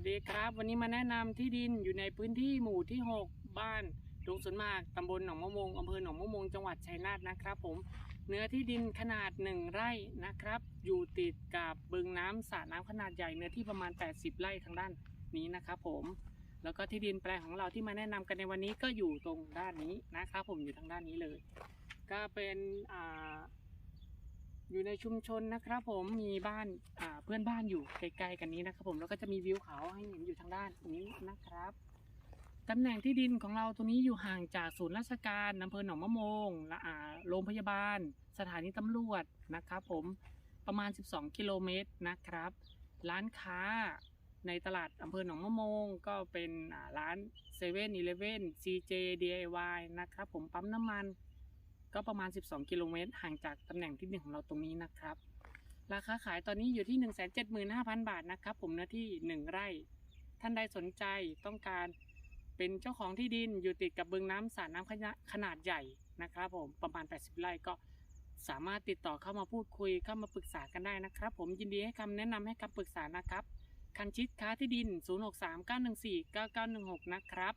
วัสดีครับ วันนี้มาแนะนำที่ดินอยู่ในพื้นที่หมู่ที่ 6 บ้านดงสวนมากตำบลหนองมะมงอำเภอหนองมะมงจังหวัดชัยนาทนะครับ ผมเนื้อที่ดินขนาด 1 ไร่นะครับ อยู่ติดกับบึงน้ำสระน้ำขนาดใหญ่เนื้อที่ประมาณ 80 ไร่ทางด้านนี้นะครับผมแล้วก็ที่ดินแปลงของเราที่มาแนะนำกันในวันนี้ก็อยู่ตรงด้านนี้นะครับ ผมอยู่ทางด้านนี้เลย ก็เป็นอ่า อยู่ในชุมชนนะครับผมมีบ้านเพื่อนบ้านอยู่ใกล้ๆกันนี้นะครับผมแล้วก็จะมีวิวเขาให้เห็นอยู่ทางด้านนี้นะครับตำแหน่งที่ดินของเราตรงนี้อยู่ห่างจากศูนย์ราชการอำเภอหนองมะโมงและอ่าโรงพยาบาล สถานีตำรวจนะครับผมประมาณ 12 กิโลเมตรนะครับ ร้านค้าในตลาดอำเภอหนองมะโมงก็เป็นอ่าร้าน7 e เ e ่ e อ CJ DIY นะครับผมปั๊มน้ำมัน ก็ประมาณ 12 กิโลเมตรห่างจากตำแหน่งที่หนึ่งของเราตรงนี้นะครับ ราคาขายตอนนี้อยู่ที่ 175,000 บาทนะครับ ผมเนื้อที่ 1 ไร่ ท่านใดสนใจต้องการเป็นเจ้าของที่ดินอยู่ติดกับบึงน้ำสระน้ำขนาดใหญ่นะครับผมประมาณ 80 ไร่ก็สามารถติดต่อเข้ามาพูดคุยเข้ามาปรึกษากันได้นะครับ ผมยินดีให้คำแนะนำให้คำปรึกษานะครับคันชิดค้าที่ดิน 0639149916 นะครับ